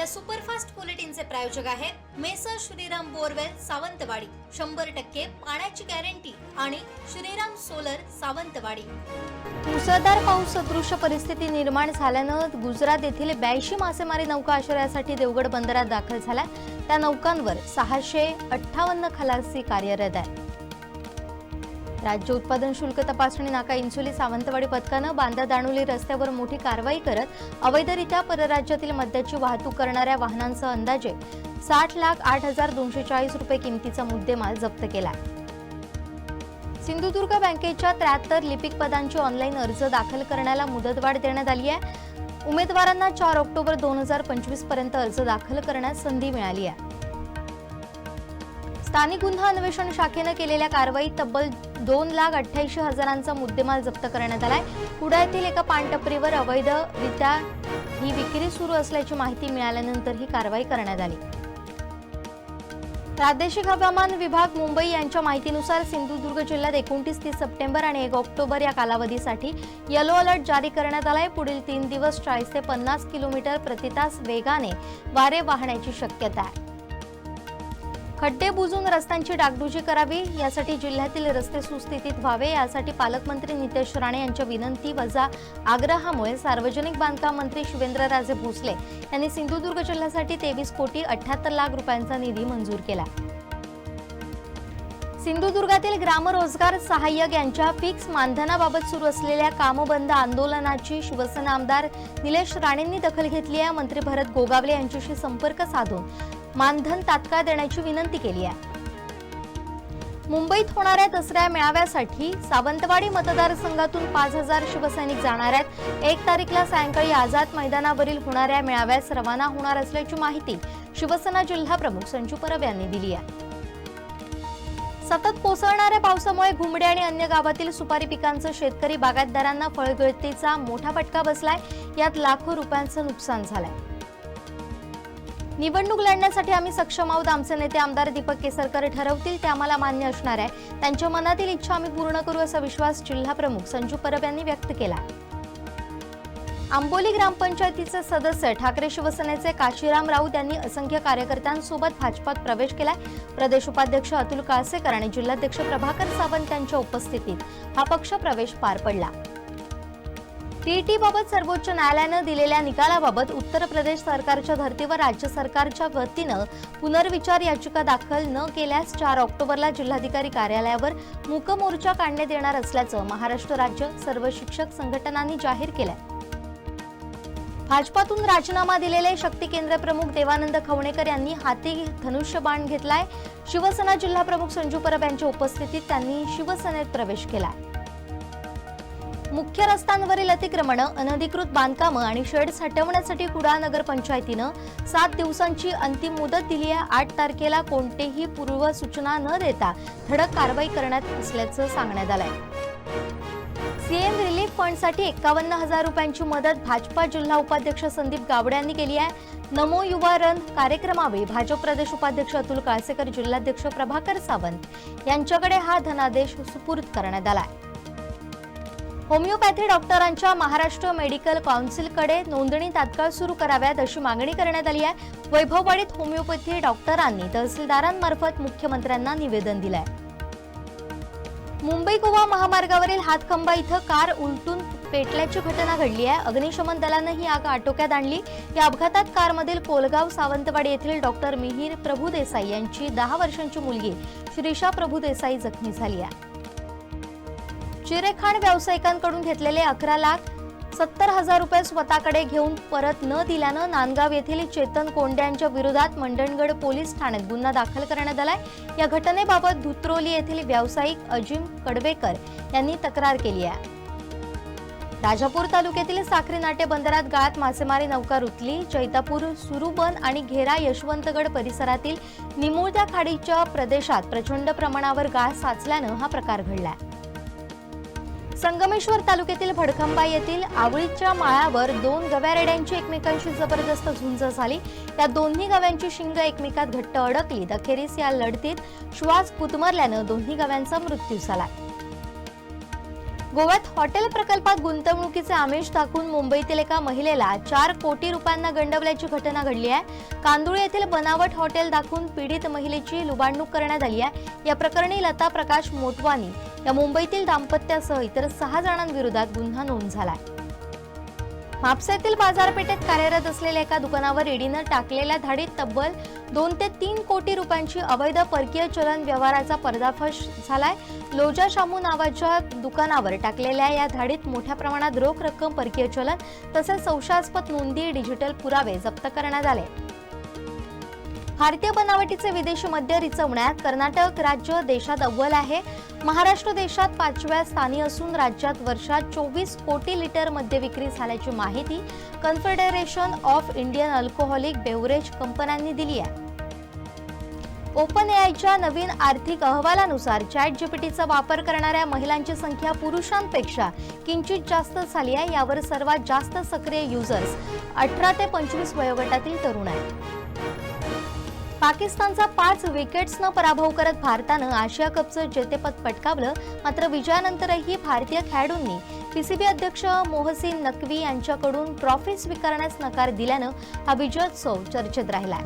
या सुपरफास्ट बुलेटिनचे प्रायोजक आहेत मेसर श्रीराम बोरवेल सावंतवाडी. शंभर टक्के पाण्याची गॅरंटी आणि श्रीराम सोलर सावंतवाडी. मुसळधार पाऊस सदृश परिस्थिती निर्माण झाल्यानं गुजरात येथील ब्याऐंशी मासेमारी नौका आश्रयासाठी देवगड बंदरात दाखल झाल्या. त्या नौकांवर सहाशे अठ्ठावन्न खलासी कार्यरत आहे राज्य उत्पादन शुल्क तपासणी नाका इन्सुली सावंतवाडी पथकानं बांदा दाणोली रस्त्यावर मोठी कारवाई करत अवैधरित्या परराज्यातील मद्याची वाहतूक करणाऱ्या वाहनांसह अंदाजे साठ लाख आठ हजार दोनशे चाळीस रुपये किमतीचा मुद्देमाल जप्त केला सिंधुदुर्ग बँकेच्या त्र्याहत्तर लिपिक पदांची ऑनलाईन अर्ज दाखल करण्याला मुदतवाढ देण्यात आली आहे. उमेदवारांना चार ऑक्टोबर दोन हजार पंचवीसपर्यंत अर्ज दाखल करण्यास संधी मिळाली आहे. स्थानिक गुन्हा अन्वेषण शाखेनं केलेल्या कारवाईत तब्बल दोन लाख अठ्ठ्याऐंशी हजारांचा मुद्देमाल जप्त करण्यात आलाय. कुडा येथील एका पानटपरीवर अवैधरित्या ही विक्री सुरू असल्याची माहिती मिळाल्यानंतर ही कारवाई करण्यात आली. प्रादेशिक हवामान विभाग मुंबई यांच्या माहितीनुसार सिंधुदुर्ग जिल्ह्यात एकोणतीस तीस सप्टेंबर आणि एक ऑक्टोबर या कालावधीसाठी येलो अलर्ट जारी करण्यात आलाय. पुढील तीन दिवस चाळीस ते पन्नास किलोमीटर प्रतितास वेगाने वारे वाहण्याची शक्यता आहे. खड्डे बुजून रस्त्यांची डागडुजी करावी यासाठी जिल्ह्यातील रस्ते सुस्थितीत व्हावे यासाठी पालकमंत्री नितेश राणे यांच्या विनंती वजा आग्रहामुळे सार्वजनिक बांधकाम मंत्री शिवेंद्रराजे भोसले यांनी सिंधुदुर्ग जिल्ह्यासाठी तेवीस कोटी अठ्याहत्तर लाख रुपयांचा निधी मंजूर केला. सिंधुदुर्गातील ग्रामरोजगार सहाय्यक यांच्या फिक्स मानधनाबाबत सुरू असलेल्या कामबंद आंदोलनाची शिवसेना आमदार निलेश राणेंनी दखल घेतली आहे. मंत्री भरत गोगावले यांच्याशी संपर्क साधून मानधन तात्काळ देण्याची विनंती केली आहे. मुंबईत होणाऱ्या दसऱ्या मेळाव्यासाठी सावंतवाडी मतदारसंघातून पाच हजार शिवसैनिक जाणार आहेत. एक तारीखला सायंकाळी आझाद मैदानावरील होणाऱ्या मेळाव्यास रवाना होणार असल्याची माहिती शिवसेना जिल्हा प्रमुख संजू परब यांनी दिली आहे. सतत कोसळणाऱ्या पावसामुळे घुमडे आणि अन्य गावातील सुपारी पिकांचं शेतकरी बागायतदारांना फळगळतीचा मोठा फटका बसलाय. यात लाखो रुपयांचं नुकसान झालंय. निवडणूक लढण्यासाठी आम्ही सक्षम आहोत. आमचे नेते आमदार दीपक केसरकर ठरवतील ते आम्हाला मान्य असणार आहे. त्यांच्या मनातील इच्छा आम्ही पूर्ण करू असा विश्वास जिल्हा प्रमुख संजू परब यांनी व्यक्त केला. आंबोली ग्रामपंचायतीचे सदस्य ठाकरे शिवसेनेचे काशीराम राऊत यांनी असंख्य कार्यकर्त्यांसोबत भाजपात प्रवेश केलाय. प्रदेश उपाध्यक्ष अतुल काळसेकर आणि जिल्हाध्यक्ष प्रभाकर सावंत यांच्या उपस्थितीत हा पक्ष प्रवेश पार पडला. टीईटी सर्वोच्च न्यायालयानं दिलेल्या निकालाबाबत उत्तर प्रदेश सरकारच्या धर्तीवर राज्य सरकारच्या वतीनं पुनर्विचार याचिका दाखल न केल्यास चार ऑक्टोबरला जिल्हाधिकारी कार्यालयावर मूकमोर्चा काढण्यात येणार असल्याचं महाराष्ट्र राज्य सर्व शिक्षक संघटनांनी जाहीर केलंय. भाजपातून राजीनामा दिलेले शक्ती केंद्र प्रमुख देवानंद खवणेकर यांनी हाती धनुष्यबाण घेतलाय. शिवसेना जिल्हा प्रमुख संजू परब यांच्या उपस्थितीत त्यांनी शिवसेनेत प्रवेश केलाय. मुख्य रस्त्यांवरील अतिक्रमण अनधिकृत बांधकामं आणि शेड्स हटवण्यासाठी कुडाळ नगर पंचायतीनं सात दिवसांची अंतिम मुदत दिली आहे. आठ तारखेला कोणतेही पूर्व सूचना न देता धडक कारवाई करण्यात असल्याचं सांगण्यात आलंय. सीएम रिलीफ फंडसाठी एक्कावन्न हजार रुपयांची मदत भाजपा जिल्हा उपाध्यक्ष संदीप गावडे यांनी केली आहे. नमो युवा रन कार्यक्रमावेळी भाजप प्रदेश उपाध्यक्ष अतुल काळसेकर जिल्हाध्यक्ष प्रभाकर सावंत यांच्याकडे हा धनादेश सुपूर्द करण्यात आला आहे होमिओपॅथी डॉक्टरांच्या महाराष्ट्र मेडिकल काउन्सिलकडे नोंदणी तात्काळ सुरू कराव्यात अशी मागणी करण्यात आली आहे. वैभववाडीत होमिओपॅथी डॉक्टरांनी तहसीलदारांमार्फत मुख्यमंत्र्यांना निवेदन दिलंय. मुंबई गोवा महामार्गावरील हातखंबा इथं कार उलटून पेटल्याची घटना घडली आहे. अग्निशमन दलानं ही आग आटोक्यात आणली. या अपघातात कारमधील कोलगाव सावंतवाडी येथील डॉक्टर मिहीर प्रभुदेसाई यांची दहा वर्षांची मुलगी श्रीषा प्रभुदेसाई जखमी झाली आहे. चिरेखाण व्यावसायिकांकडून घेतलेले अकरा लाख सत्तर हजार रुपये स्वतःकडे घेऊन परत न दिल्यानं नांदगाव येथील चेतन कोंड्यांच्या विरोधात मंडणगड पोलीस ठाण्यात गुन्हा दाखल करण्यात आलाय. या घटनेबाबत धुत्रोली येथील व्यावसायिक अजिम कडवेकर यांनी तक्रार केली आहे. राजापूर तालुक्यातील साखरी नाटे बंदरात गाळात मासेमारी नौका रुतली. चैतापूर सुरुबन आणि घेरा यशवंतगड परिसरातील निमुळत्या खाडीच्या प्रदेशात प्रचंड प्रमाणावर गाळ साचल्यानं हा प्रकार घडलाय. संगमेश्वर तालुक्यातील भडखंबा येथील आवळीच्या माळावर दोन गव्यारेड्यांची एकमेकांशी जबरदस्त झुंज झाली. त्या दोन्ही गव्यांची शिंग एकमेकात घट्ट अडकली. अखेरीस या लढतीत श्वास कुतमरल्यानं दोन्ही गव्यांचा मृत्यू झाला. गोव्यात हॉटेल प्रकल्पात गुंतवणुकीचे आमिष दाखवून मुंबईतील एका महिलेला चार कोटी रुपयांना गंडवल्याची घटना घडली आहे. कांदुळे येथील बनावट हॉटेल दाखवून पीडित महिलेची लुबाडणूक करण्यात आली आहे. या प्रकरणी लता प्रकाश मोटवानी या मुंबईतील दाम्पत्यासह इतर सहा जणांविरोधात गुन्हा नोंद झालाय. म्हापसातील बाजारपेठेत कार्यरत असलेल्या एका दुकानावर ईडीनं टाकलेल्या धाडीत तब्बल दोन ते तीन कोटी रुपयांची अवैध परकीय चलन व्यवहाराचा पर्दाफाश झालाय. लोजा शामू नावाच्या दुकानावर टाकलेल्या या धाडीत मोठ्या प्रमाणात रोख रक्कम परकीय चलन तसेच संशयास्पद नोंदी डिजिटल पुरावे जप्त करण्यात आले. भारतीय बनावटीचे विदेशी मद्य रिचवण्यात कर्नाटक राज्य देशात अव्वल आहे. महाराष्ट्र देशात पाचव्या स्थानी असून राज्यात वर्षात चोवीस कोटी लिटर मद्य विक्री झाल्याची माहिती confederation of Indian alcoholic beverage कंपन्यांनी दिली आहे. ओपन एआयच्या नवीन आर्थिक अहवालानुसार चॅट जीपीटीचा वापर करणाऱ्या महिलांची संख्या पुरुषांपेक्षा किंचित जास्त झाली आहे यावर सर्वात जास्त सक्रिय युजर्स अठरा ते पंचवीस वयोगटातील तरुण आहेत. पाकिस्तानचा पाच विकेट्सनं पराभव करत भारतानं आशिया कपचं जेतेपद पटकावलं. मात्र विजयानंतरही भारतीय खेळाडूंनी पीसीबी अध्यक्ष मोहसिन नकवी यांच्याकडून ट्रॉफी स्वीकारण्यास नकार दिल्यानं हा विजयोत्सव चर्चेत राहिलाय.